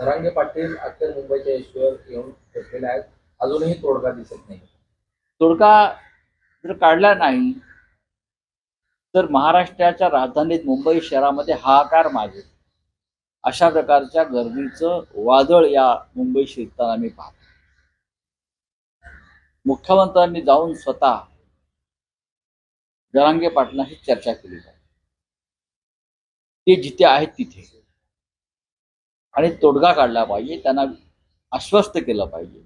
धरांगे पाटील अखेर मुंबईच्या यशवर येऊन पोहोचलेले आहेत. अजूनही तोडगा दिसत नाही. तोडगा जर काढला नाही तर महाराष्ट्राच्या राजधानीत मुंबई शहरामध्ये हाहाकार मागे अशा प्रकारच्या गर्दीचं वादळ या मुंबई शिरताना मी पाहतो. मुख्यमंत्र्यांनी जाऊन स्वतः जरांगे पाटलांशी चर्चा केली पाहिजे. ते जिथे आहेत तिथे. आणि तोडगा काढला पाहिजे त्यांना आश्वस्त केलं पाहिजे.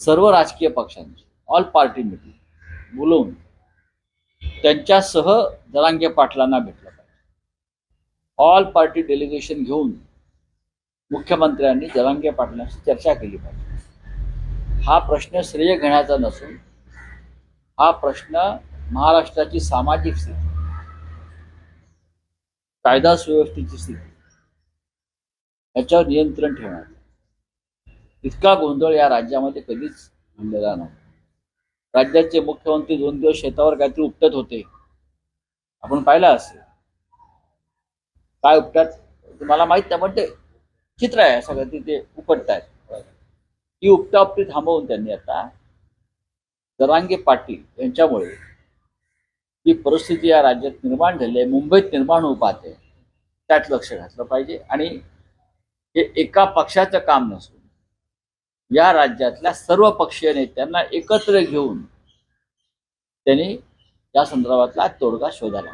सर्व राजकीय पक्षांची ऑल पार्टी मिटिंग बोलवून त्यांच्यासह जरांगे पाटलांना भेटलं पाहिजे. ऑल पार्टी डेलिगेशन घेऊन मुख्यमंत्र्यांनी जरांगे पाटलांशी चर्चा केली पाहिजे. हा प्रश्न श्रेय घेण्याचा नसून हा प्रश्न महाराष्ट्राची सामाजिक स्थिती कायदा सुव्यवस्थेची स्थिती याच्यावर नियंत्रण ठेवणार इतका गोंधळ या राज्यामध्ये कधीच घडलेला नव्हता. राज्याचे मुख्यमंत्री दोन दिवस शेतावर काहीतरी उपटत होते. आपण पाहिलं असेल. काय उपटत? तुम्हाला माहीत नाही पण ते चित्र आहे सगळं तिथे उपटत ही उपटाउपटी थांबवून त्यांनी आता जरांगे पाटील यांच्यामुळे ही परिस्थिती या राज्यात निर्माण झाली आहे मुंबईत निर्माण होऊ पाहते त्यात लक्ष घातलं पाहिजे. आणि हे एका पक्षाचं काम नसून या राज्यातल्या सर्व पक्षीय नेत्यांना एकत्र घेऊन त्यांनी या संदर्भातला तोडगा शोधायला